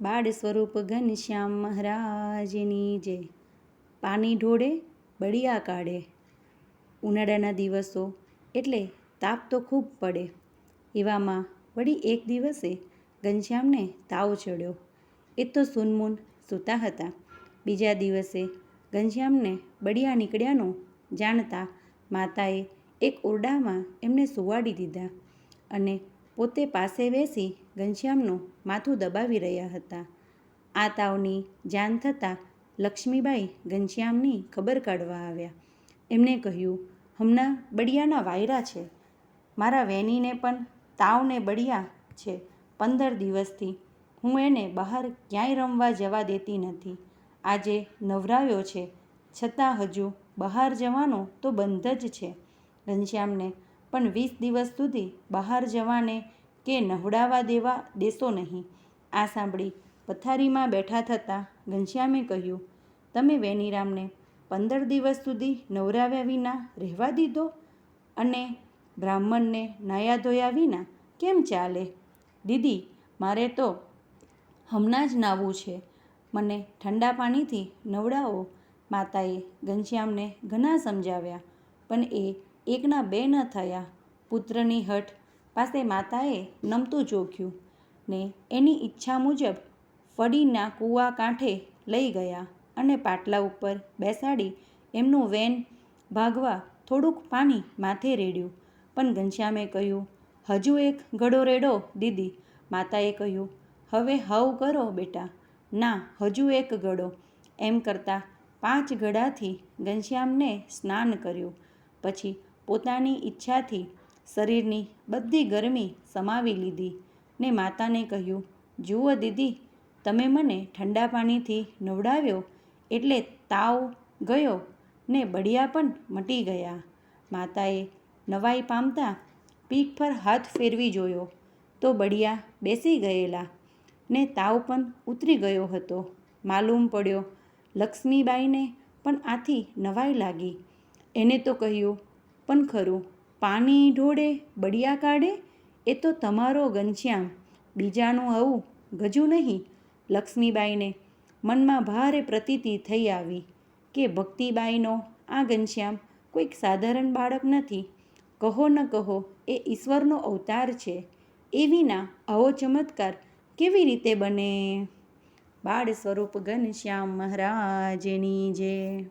બાળ સ્વરૂપ ઘનશ્યામ મહારાજની જય પાણી ઢોળે, બળિયા કાઢે. ઉનાળાના દિવસો એટલે તાપ તો ખૂબ પડે. એવામાં વળી એક દિવસે ઘનશ્યામને તાવ ચડ્યો. એ તો સૂનમૂન સૂતા હતા. બીજા દિવસે ઘનશ્યામને બળિયા નીકળ્યાનું જાણતા માતાએ એક ઓરડામાં એમને સુવાડી દીધા અને પોતે પાસે બેસી ઘનશ્યામનું માથું દબાવી રહ્યા હતા. આ તાવની જાણ થતાં લક્ષ્મીબાઈ ઘનશ્યામની ખબર કાઢવા આવ્યા. એમને કહ્યું, હમણાં બળિયાના વાયરા છે. મારા વેનીને પણ તાવને બળિયા છે. પંદર દિવસથી હું એને બહાર ક્યાંય રમવા જવા દેતી નથી. આજે નવરાવ્યો છે. છતાં હજુ બહાર જવાનો તો બંધ જ છે. ઘનશ્યામને પણ વીસ દિવસ સુધી બહાર જવાને કે નવડાવા દેવા દેશો નહીં. આ સાંભળી પથારીમાં બેઠા થતાં ઘનશ્યામે કહ્યું, તમે વેનીરામને પંદર દિવસ સુધી નવરાવ્યા વિના રહેવા દીધો? અને બ્રાહ્મણને નાયા ધોયા વિના કેમ ચાલે? દીદી, મારે તો હમણાં જ નાવું છે. મને ઠંડા પાણીથી નવડાવો. માતાએ ઘનશ્યામને ઘણા સમજાવ્યા, પણ એ એકના બે ન થયા. પુત્રની હઠ પાસે માતાએ નમતું જોખ્યું ને એની ઈચ્છા મુજબ ફળીના કૂવા કાંઠે લઈ ગયા અને પાટલા ઉપર બેસાડી એમનું વેન ભાગવા થોડુંક પાણી માથે રેડ્યું. પણ ઘનશ્યામે કહ્યું, હજુ એક ઘડો રેડો, દીદી. માતાએ કહ્યું, હવે હવ કરો બેટા. ના, હજુ એક ઘડો. એમ કરતાં પાંચ ઘડાથી ઘનશ્યામને સ્નાન કર્યું. પછી પોતાની ઈચ્છાથી શરીરની બધી ગરમી સમાવી લીધી ને માતાને કહ્યું, જુઓ દીદી, તમે મને ઠંડા પાણીથી નવડાવ્યો એટલે તાવ ગયો ને બળિયા પણ મટી ગયા. માતાએ નવાઈ પામતા પીઠ પર હાથ ફેરવી જોયો તો બળિયા બેસી ગયેલા ને તાવ પણ ઉતરી ગયો હતો. માલુમ પડ્યો, લક્ષ્મીબાઈને પણ આથી નવાઈ લાગી. એને તો કહ્યું પણ ખરું. પાણી ઢોળે, બળિયા કાઢે, એ તો તમારો ઘનશ્યામ. બીજાનું આવું ગજુ નહીં. લક્ષ્મીબાઈને મનમાં ભારે પ્રતીતિ થઈ આવી કે ભક્તિબાઈનો આ ઘનશ્યામ કોઈક સાધારણ બાળક નથી. કહો ન કહો, એ ઈશ્વરનો અવતાર છે. એ વિના આવો ચમત્કાર કેવી રીતે બને? બાળ સ્વરૂપ ઘનશ્યામ મહારાજની જય.